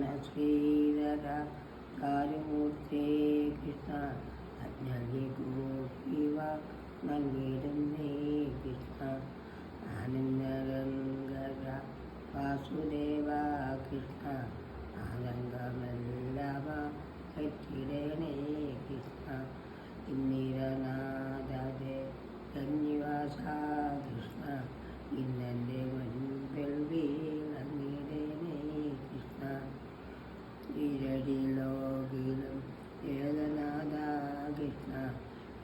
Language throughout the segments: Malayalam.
ശ്രീധര കാരുമൂർത്തേ കൃഷ്ണ അജ്ഞി ഗോപിവ നന്ദിടുന്നേ കൃഷ്ണ. ആനന്ദഗംഗര വാസുദേവ കൃഷ്ണ. ആനന്ദമെല്ലവ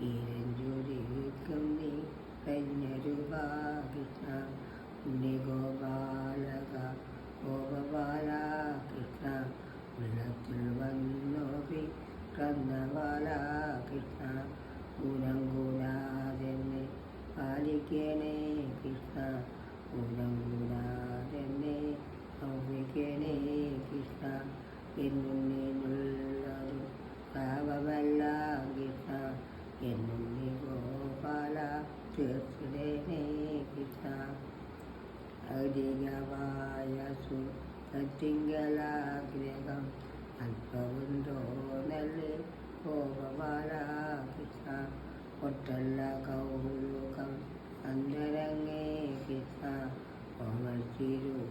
ഇരഞ്ചുരിക്കും നീ കഴിഞ്ഞരുക കൃഷ്ണ ഉണ്ണിഗോപാലക ഗോപബാല കൃഷ്ണ ഉള്ളത്തിൽ വന്നോപി കന്നവാല കൃഷ്ണ ഗുണം കൂടാതെന്നെ പാലിക്കണേ കൃഷ്ണ ഗുണം കൂടാതെന്നെ ഔപിക്കണേ കൃഷ്ണ എന്നുള്ളിനുള്ളൊരു പാപമല്ല കൃഷ്ണ എന്നുണ്ണി ഗോപാല തീർത്തിടേനേ കൃഷ്ണ അധികവായസു തിങ്കലാഗ്രഹം അല്പവും തോന്നൽ ഗോപബാല കൃഷ്ണ ഒട്ടല്ല കൗലുകം അന്തരങ്ങേ കൃഷ്ണ കോമൽ ശോഭ